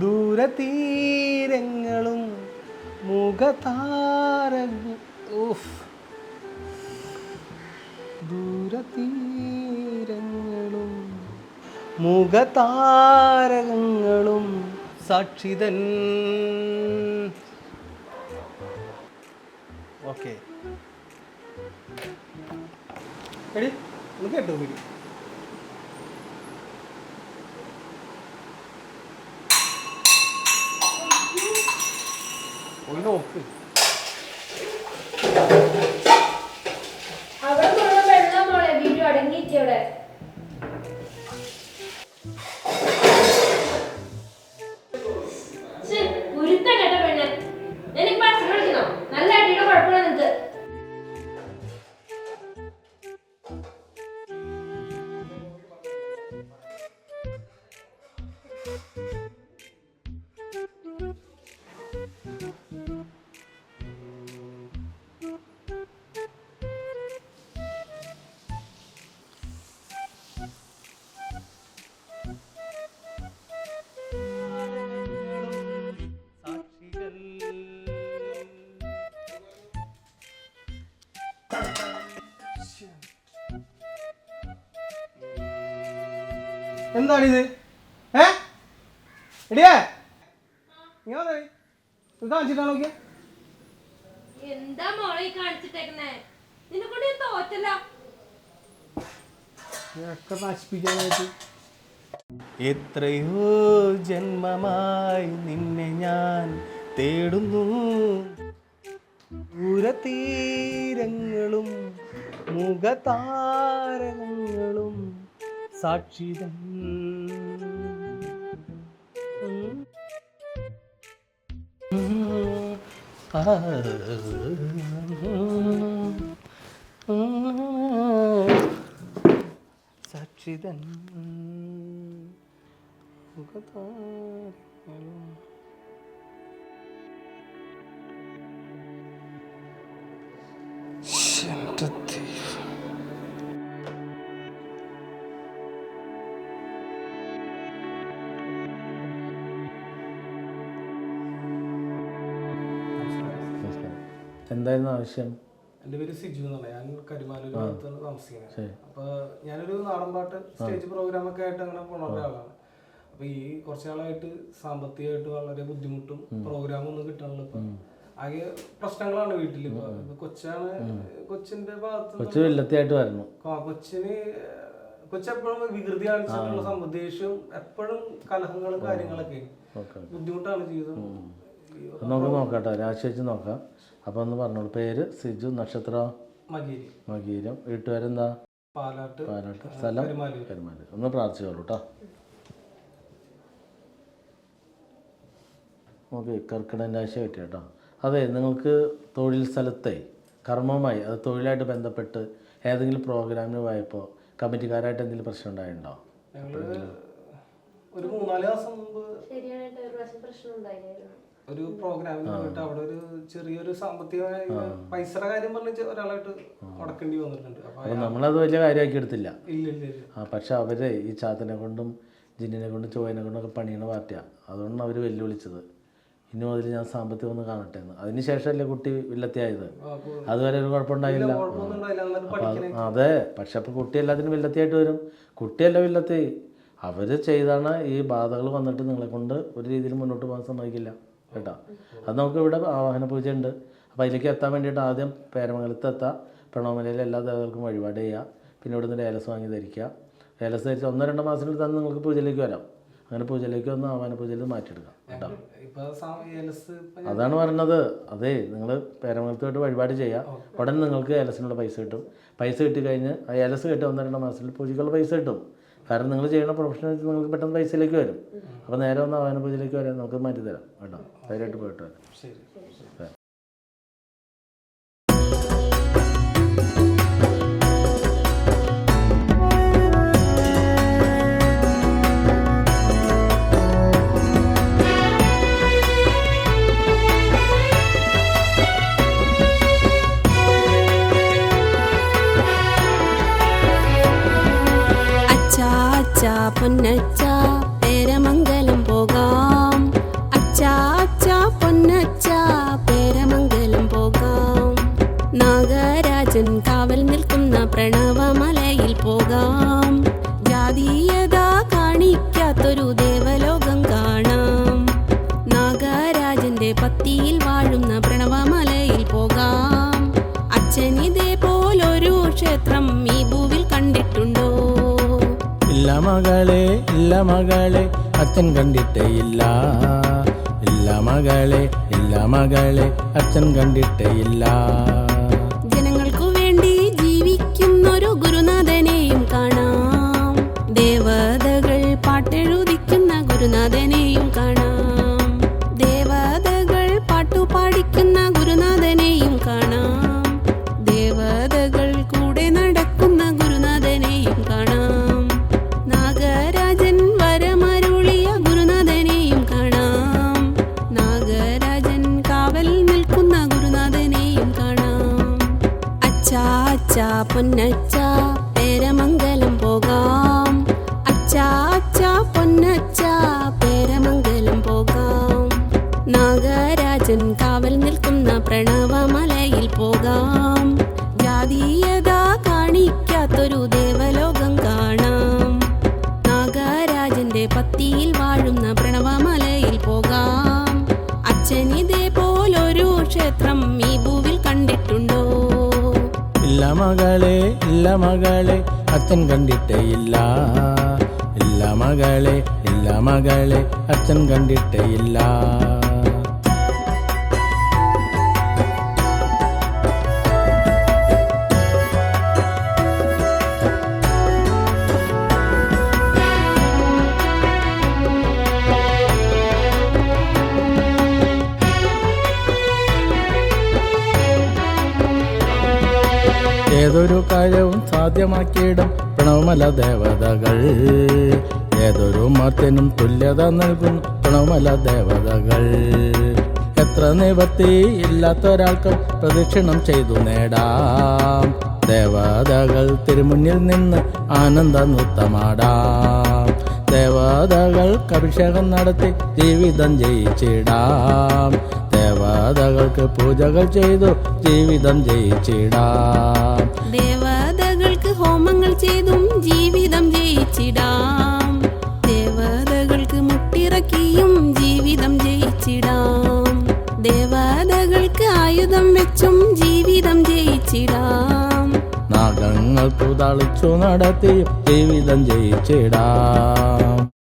ദൂരതീരങ്ങളും മുഖതാര ദൂരതീരങ്ങളും മുഖതാരകങ്ങളും സാക്ഷിതൻ. Okay. എടി ഒന്ന് കേട്ടോ വീടി പോയി നോക്ക് അവിടെ എന്താണിത്? ഏ? എടിയേ. നീ വന്നേ ഇത് കാണിച്ചിട്ടാ നോക്കിയ? എന്താ മോളെ ഈ കാണിച്ചിട്ടേക്കുന്നേ? നിന്നെ കൊണ്ട് ഞാൻ തോറ്റല്ല. ഒക്കെ നശിപ്പിക്കാനായിട്ട്. എത്രയോ ജന്മമായി നിന്നെ ഞാൻ തേടുന്നു. ദൂരതീരങ്ങളും മുഖതാരകങ്ങളും സാക്ഷിതം സാക്ഷിതൻ മുഖതാരങ്ങളും എന്തായിരുന്നു ആവശ്യം? എന്റെ പേര് സിജു എന്നാണ്. ഞാൻ കരുമാലൂർ ഭാഗത്താണ് താമസിക്കുന്നത്. അപ്പൊ ഞാനൊരു നാടൻ പാട്ട് സ്റ്റേജ് പ്രോഗ്രാം ഒക്കെ ആയിട്ട് അങ്ങനെ പോണ ഒരാളാണ്. അപ്പൊ ഈ കുറച്ച് നാളായിട്ട് സാമ്പത്തികമായിട്ട് വളരെ ബുദ്ധിമുട്ടും പ്രോഗ്രാമും ഒന്നും കിട്ടാനുള്ള ഇപ്പൊ. ആകെ പ്രശ്നങ്ങളാണ് വീട്ടിൽ ഇപ്പൊ. കൊച്ചാണ് കൊച്ചിന്റെ ഭാഗത്ത് ആ, കൊച്ചിന് കൊച്ചെപ്പോഴും വികൃതി കാണിച്ചിട്ടുള്ള ദേഷ്യവും എപ്പോഴും കലഹങ്ങളും കാര്യങ്ങളൊക്കെ ബുദ്ധിമുട്ടാണ് ജീവിതം. നമുക്ക് നോക്കട്ടെ രാശിവെച്ച് നോക്കാം. അപ്പോൾ ഒന്ന് പറഞ്ഞോളൂ പേര്? സിജു നക്ഷത്ര? മകേരി. വീട്ടുകാരെന്താ പാലാട്ട്. പാലാട്ട്. സ്ഥലം? കരുമാൽ ഒന്ന് പ്രാർത്ഥിച്ചോളൂ കേട്ടോ ഓക്കെ രാശി പറ്റി കേട്ടോ. അതെ നിങ്ങൾക്ക് തൊഴിൽ സ്ഥലത്തെ കർമ്മമായി അത് തൊഴിലായിട്ട് ബന്ധപ്പെട്ട് ഏതെങ്കിലും പ്രോഗ്രാമിന് പോയപ്പോൾ കമ്മിറ്റിക്കാരായിട്ട് എന്തെങ്കിലും പ്രശ്നം ഉണ്ടായിട്ടുണ്ടോ? ഒരു മൂന്നാൽ ദിവസം മുമ്പ് ശരിയായിട്ട് ഒരു പ്രാവശ്യം പ്രശ്നം ഉണ്ടായിരുന്നു ഒരു പ്രോഗ്രാമിന് പോയിട്ട് അവിടെ ഒരു ചെറിയൊരു സാമ്പത്തികമായ പൈസയുടെ കാര്യം പറഞ്ഞ ഒരാളായിട്ട് മുടക്കേണ്ടി വന്നിട്ടുണ്ട്. അപ്പൊ നമ്മളത് വലിയ കാര്യമാക്കി എടുത്തില്ല. ഇല്ല ഇല്ല ഇല്ല. ആ പക്ഷെ അവർ ഈ ചാത്തനെ കൊണ്ടും ജിന്നിനെ കൊണ്ടും ചോയനെ ഒക്കെ പണിയണ പാർട്ടിയാണ് അതുകൊണ്ടാണ് അവർ വെല്ലുവിളിച്ചത്. ഇനി മുതൽ ഞാൻ സാമ്പത്തികം ഒന്ന് കാണട്ടെ എന്ന്. അതിനുശേഷമല്ലേ കുട്ടി വില്ലത്തിയായത്? അതുവരെ ഒരു കുഴപ്പമുണ്ടായില്ല. അതെ പക്ഷെ അപ്പോൾ കുട്ടി എല്ലാത്തിനും വില്ലത്തിയായിട്ട് വരും. കുട്ടിയല്ല വില്ലത്തി? അവർ ചെയ്താണ് ഈ ബാധകൾ വന്നിട്ട് നിങ്ങളെ കൊണ്ട് ഒരു രീതിയിൽ മുന്നോട്ട് പോകാൻ സമ്മതിക്കില്ല. കേട്ടോ? അത് നമുക്ക് ഇവിടെ ആവാഹന പൂജ ഉണ്ട് അപ്പോൾ അതിലേക്ക് എത്താൻ വേണ്ടിയിട്ട് ആദ്യം പേരമംഗലത്ത് എത്താം പ്രണവമലയിലെ എല്ലാ ദേവതകൾക്കും വഴിപാട് ചെയ്യുക. പിന്നെ ഇവിടുന്ന് നിന്ന് ഏലസ് വാങ്ങി ധരിക്കുക. ലേലസ് ധരിച്ച് ഒന്നോ രണ്ടോ മാസത്തിനുള്ളിൽ തന്നെ നിങ്ങൾക്ക് പൂജയിലേക്ക് വരാം. അങ്ങനെ പൂജയിലേക്ക് വന്ന് ആവാഹന പൂജയിൽ മാറ്റിയെടുക്കാം. കേട്ടോ? അതാണ് പറഞ്ഞത്. അതെ നിങ്ങൾ പേരമംഗലത്തോട്ട് വഴിപാട് ചെയ്യുക. ഉടനെ നിങ്ങൾക്ക് ഏലസിനുള്ള പൈസ കിട്ടും. പൈസ കിട്ടി കഴിഞ്ഞ് ആ ഏലസ് കിട്ടി ഒന്ന് രണ്ട് മാസത്തിൽ പൂജയ്ക്കുള്ള പൈസ കിട്ടും. കാരണം നിങ്ങൾ ചെയ്യുന്ന പ്രൊഫഷൻ വെച്ച് നിങ്ങൾക്ക് പെട്ടെന്ന് പൈസയിലേക്ക് വരും. അപ്പോൾ നേരെ ഒന്ന് ആവാന പൂജയിലേക്ക് വരാൻ നമുക്ക് മാറ്റി തരാം. കേട്ടോ ധൈര്യമായിട്ട് പോയിട്ട് വരാം. വച്ചാ പേരമംഗലം പോകാം. നാഗരാജൻ കാവൽ നിൽക്കുന്ന പ്രണവമലയിൽ പോകാം. ജാതീയത കാണിക്കാത്തൊരു ദേവലോകം കാണാം. നാഗരാജന്റെ പത്തിയിൽ വാഴുന്ന പ്രണവമലയിൽ പോകാം. അച്ഛനിതേ പോലൊരു ക്ഷേത്രം ഈ ഭൂവിൽ കണ്ടിട്ടുണ്ടോ? ഇല്ല മകളെ ഇല്ല മകളെ അച്ഛൻ കണ്ടിട്ടേ ഇല്ല. ഇല്ല മകളെ ഇല്ല മകളെ അച്ഛൻ കണ്ടിട്ടേ ഇല്ല ജനങ്ങൾക്കു വേണ്ടി ജീവിക്കുന്നൊരു ഗുരുനാഥനെയും കാണാം. ദേവതകൾ പാട്ടെഴുതിക്കുന്ന ഗുരുനാഥനെയും അച്ഛാ പൊന്നച്ഛ പേരമംഗലം പോകാം. അച്ചാ അച്ചാ പൊന്നച്ച പേരമംഗലം പോകാം. നാഗരാജൻ കാവൽ നിൽക്കുന്ന പ്രണവമലയിൽ പോകാം. ജാതീയത കാണിക്കാത്തൊരു ദേവലോകം കാണാം. നാഗരാജന്റെ പത്തിയിൽ വാഴുന്ന മകളെ ഇല്ല മകളെ അച്ഛൻ കണ്ടിട്ടേ ഇല്ല മകളെ ഇല്ല മകളെ അച്ഛൻ കണ്ടിട്ടേ ഇല്ല ഏതൊരു കാര്യവും സാധ്യമാക്കിയിടും പ്രണവമല ദേവതകൾ. ഏതൊരു മത്തിനും തുല്യത നൽകുന്നു പ്രണവമല ദേവതകൾ. എത്ര നിവർത്തി ഇല്ലാത്തൊരാൾക്കും പ്രദക്ഷിണം ചെയ്തു നേടാം. ദേവതകൾ തിരുമുന്നിൽ നിന്ന് ആനന്ദ നൃത്തമാടാം ദേവതകൾക്ക് അഭിഷേകം നടത്തി ജീവിതം ജയിച്ചിടാം. ദേവതകൾക്ക് പൂജകൾ ചെയ്തു ജീവിതം ജയിച്ചിടാം. ദേവതകൾക്ക് ഹോമങ്ങൾ ചെയ്തും ജീവിതം ജയിച്ചിടാം. ദേവതകൾക്ക് മുട്ടിറക്കിയും ജീവിതം ജയിച്ചിടാം. ദേവതകൾക്ക് ആയുധം വെച്ചും ജീവിതം ജയിച്ചിടാം. നാഗങ്ങൾ പുതളിച്ചു നടത്തി ജീവിതം ജയിച്ചിടാം.